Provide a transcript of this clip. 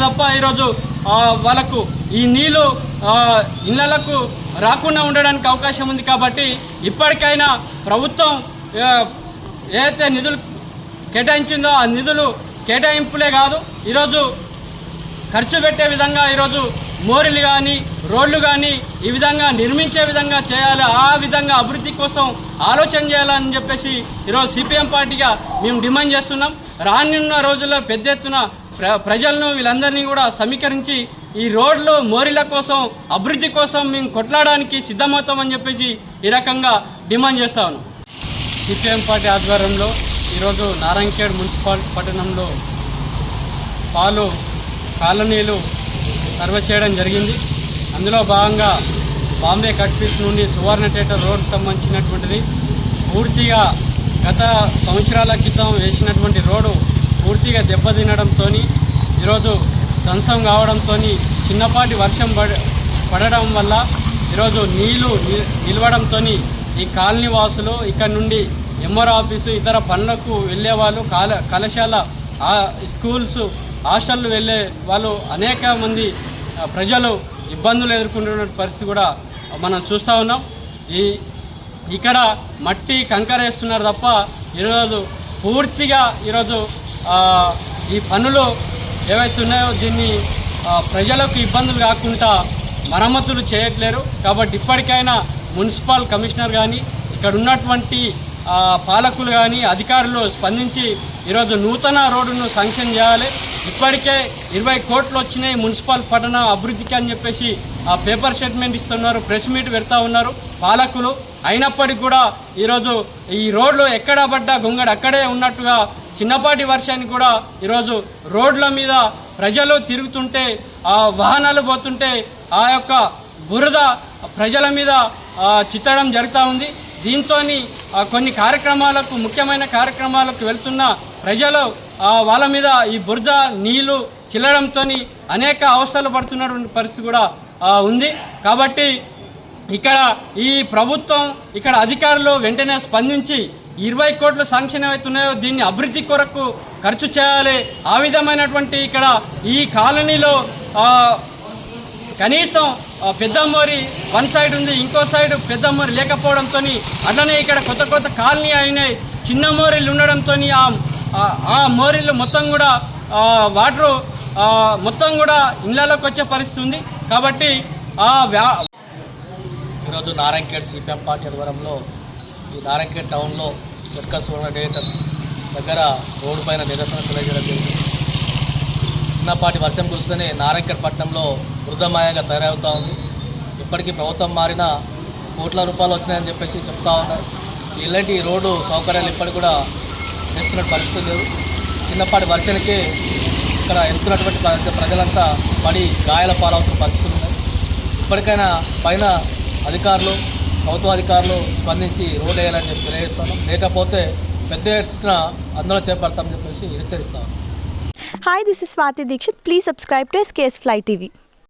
తప్ప ఈరోజు వాళ్ళకు ఈ నీళ్ళు ఇళ్ళకు రాకుండా ఉండడానికి అవకాశం ఉంది కాబట్టి ఇప్పటికైనా ప్రభుత్వం ఏదైతే నిధులు కేటాయించిందో ఆ నిధులు కేటాయింపులే కాదు ఈరోజు ఖర్చు పెట్టే విధంగా ఈరోజు మోరీలు కానీ రోడ్లు కానీ ఈ విధంగా నిర్మించే విధంగా చేయాలి ఆ విధంగా అభివృద్ధి కోసం ఆలోచన చేయాలని చెప్పేసి ఈరోజు సిపిఎం పార్టీగా మేము డిమాండ్ చేస్తున్నాం. రానున్న రోజుల్లో పెద్ద ఎత్తున ప్ర ప్రజలను వీళ్ళందరినీ కూడా సమీకరించి ఈ రోడ్లు మోరీల కోసం అభివృద్ధి కోసం మేము కొట్లాడడానికి సిద్ధమవుతామని చెప్పేసి ఈ రకంగా డిమాండ్ చేస్తా ఉన్నాం. సిపిఎం పార్టీ ఆధ్వర్యంలో ఈరోజు నారాయణఖేడ్ మున్సిపల్ పట్టణంలో పాలు కాలనీలు సర్వే చేయడం జరిగింది. అందులో భాగంగా బాంబే కట్పీస్ నుండి సువర్ణ థియేటర్ రోడ్ సంబంధించినటువంటిది. పూర్తిగా గత సంవత్సరాల క్రితం వేసినటువంటి రోడ్డు పూర్తిగా దెబ్బతినడంతో ఈరోజు ధ్వంసం కావడంతో చిన్నపాటి వర్షం పడ పడడం వల్ల ఈరోజు నీళ్ళు ని- నిలవడంతో ఈ కాలనీ వాసులు ఇక్కడ నుండి ఎంఆర్ ఆఫీసు ఇతర పనులకు వెళ్ళే వాళ్ళు కాల కళాశాల స్కూల్స్ హాస్టళ్ళు వెళ్ళే వాళ్ళు అనేక మంది ప్రజలు ఇబ్బందులు ఎదుర్కొంటున్న పరిస్థితి కూడా మనం చూస్తూ ఉన్నాం. ఈ ఇక్కడ మట్టి కంకర వేస్తున్నారు తప్ప ఈరోజు పూర్తిగా ఈరోజు ఈ పనులు ఏవైతే ఉన్నాయో దీన్ని ప్రజలకు ఇబ్బందులు కాకుండా మరమ్మతులు చేయట్లేరు. కాబట్టి ఇప్పటికైనా మున్సిపల్ కమిషనర్ కానీ ఇక్కడ ఉన్నటువంటి పాలకులు కానీ అధికారులు స్పందించి ఈరోజు నూతన రోడ్డును శాంక్షన్ చేయాలి. ఇప్పటికే ఇరవై కోట్లు వచ్చినాయి మున్సిపల్ పట్టణ అభివృద్ధికి అని చెప్పేసి ఆ పేపర్ స్టేట్మెంట్ ఇస్తున్నారు ప్రెస్ మీట్ పెడతా ఉన్నారు పాలకులు. అయినప్పటికీ కూడా ఈరోజు ఈ రోడ్లు ఎక్కడ పడ్డా గొంగడు అక్కడే ఉన్నట్టుగా చిన్నపాటి వర్షాన్ని కూడా ఈరోజు రోడ్ల మీద ప్రజలు తిరుగుతుంటే ఆ వాహనాలు పోతుంటే ఆ యొక్క బురద ప్రజల మీద చిత్తడం జరుగుతూ ఉంది. దీంతో కొన్ని కార్యక్రమాలకు ముఖ్యమైన కార్యక్రమాలకు వెళ్తున్న ప్రజలు వాళ్ళ మీద ఈ బురద నీళ్ళు చిల్లడంతో అనేక అవస్థలు పడుతున్నటువంటి పరిస్థితి కూడా ఉంది. కాబట్టి ఇక్కడ ఈ ప్రభుత్వం ఇక్కడ అధికారులు వెంటనే స్పందించి ఇరవై కోట్లు శాంక్షన్ అవుతున్నాయో దీన్ని అభివృద్ధి కొరకు ఖర్చు చేయాలి. ఆ విధమైనటువంటి ఇక్కడ ఈ కాలనీలో కనీసం పెద్దమ్మోరి వన్ సైడ్ ఉంది ఇంకో సైడ్ పెద్దమ్మోరి లేకపోవడంతో అట్లనే ఇక్కడ కొత్త కొత్త కాలనీ అయినాయి. చిన్న మోరీలు ఉండడంతో ఆ మోరీలు మొత్తం కూడా వాటరు మొత్తం కూడా ఇళ్ళలోకి వచ్చే పరిస్థితి ఉంది. కాబట్టి ఆ వ్యా ఈరోజు నారాయణఖేడ్ సిపిఎం పార్టీ ఆధ్వర్యంలో ఈ నారాయణఖేడ్ టౌన్లో వెట్క సోన థియేటర్ దగ్గర రోడ్డు పైన నిరసన తెలియజేయడం జరిగింది. చిన్నపాటి వర్షం కురిస్తేనే నారాయణఖేడ్ పట్టణంలో వృద్ధమాయంగా తయారవుతూ ఉంది. ఇప్పటికీ ప్రభుత్వం మారిన కోట్ల రూపాయలు వచ్చినాయని చెప్పేసి చెప్తా ఉన్నారు. ఇలాంటి రోడ్డు సౌకర్యాలు ఇప్పటికి కూడా చేస్తున్న పరిస్థితి లేదు. చిన్నపాటి వర్షానికి ఇక్కడ ఎదుర్కొన్నటువంటి ప్రజలంతా పడి గాయాల పాలవుతున్న పరిస్థితులు ఉన్నాయి. ఇప్పటికైనా పైన అధికారులు ప్రభుత్వ అధికారులు స్పందించి రోడ్ వేయాలని చెప్పి తెలియజేస్తున్నాం లేకపోతే పెద్ద ఎత్తున ఆందోళన చేపడతామని చెప్పేసి హెచ్చరిస్తాం hi this is Swati Dikshit please subscribe to SKS fly TV